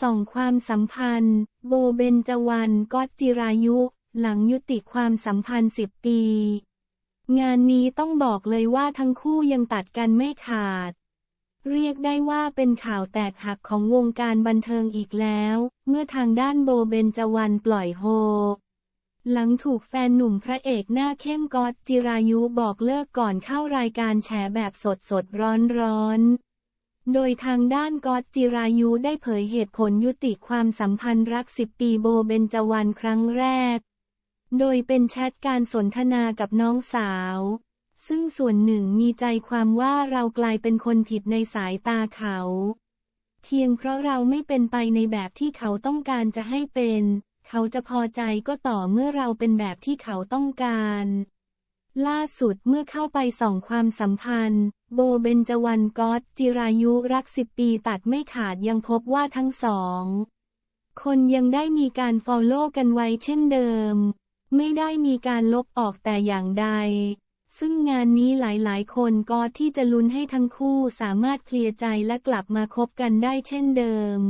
ส่องความสัมพันธ์ โบเบนจวรรณก๊อตจิรายุ หลังยุติความสัมพันธ์สิบปี งานนี้ต้องบอกเลยว่าทั้งคู่ยังตัดกันไม่ขาด เรียกได้ว่าเป็นข่าวแตกหักของวงการบันเทิงอีกแล้ว เมื่อทางด้านโบเบนจวรรณปล่อยโฮหลังถูกแฟนหนุ่มพระเอกหน้าเข้มก๊อตจิรายุบอกเลิกก่อนเข้ารายการแฉแบบสดสดร้อนร้อน โดยทางด้านก๊อตจิรายุได้เผยเหตุผลยุติความสัมพันธ์รักสิบปีโบเบนจวรรณครั้งแรก โดยเป็นแชทการสนทนากับน้องสาว ซึ่งส่วนหนึ่งมีใจความว่าเรากลายเป็นคนผิดในสายตาเขา เพียงเพราะเราไม่เป็นไปในแบบที่เขาต้องการจะให้เป็น เขาจะพอใจก็ต่อเมื่อเราเป็นแบบที่เขาต้องการ ล่าสุดเมื่อเข้าไปส่องความสัมพันธ์ โบเบนจวรรณก๊อตจิรายุรักสิบปีตัดไม่ขาดยังพบว่าทั้งสอง คนยังได้มีการฟอลโล่กันไว้เช่นเดิม ไม่ได้มีการลบออกแต่อย่างใด ซึ่งงานนี้หลายๆ คนก็ที่จะลุ้นให้ทั้งคู่สามารถเคลียร์ใจและกลับมาคบกันได้เช่นเดิม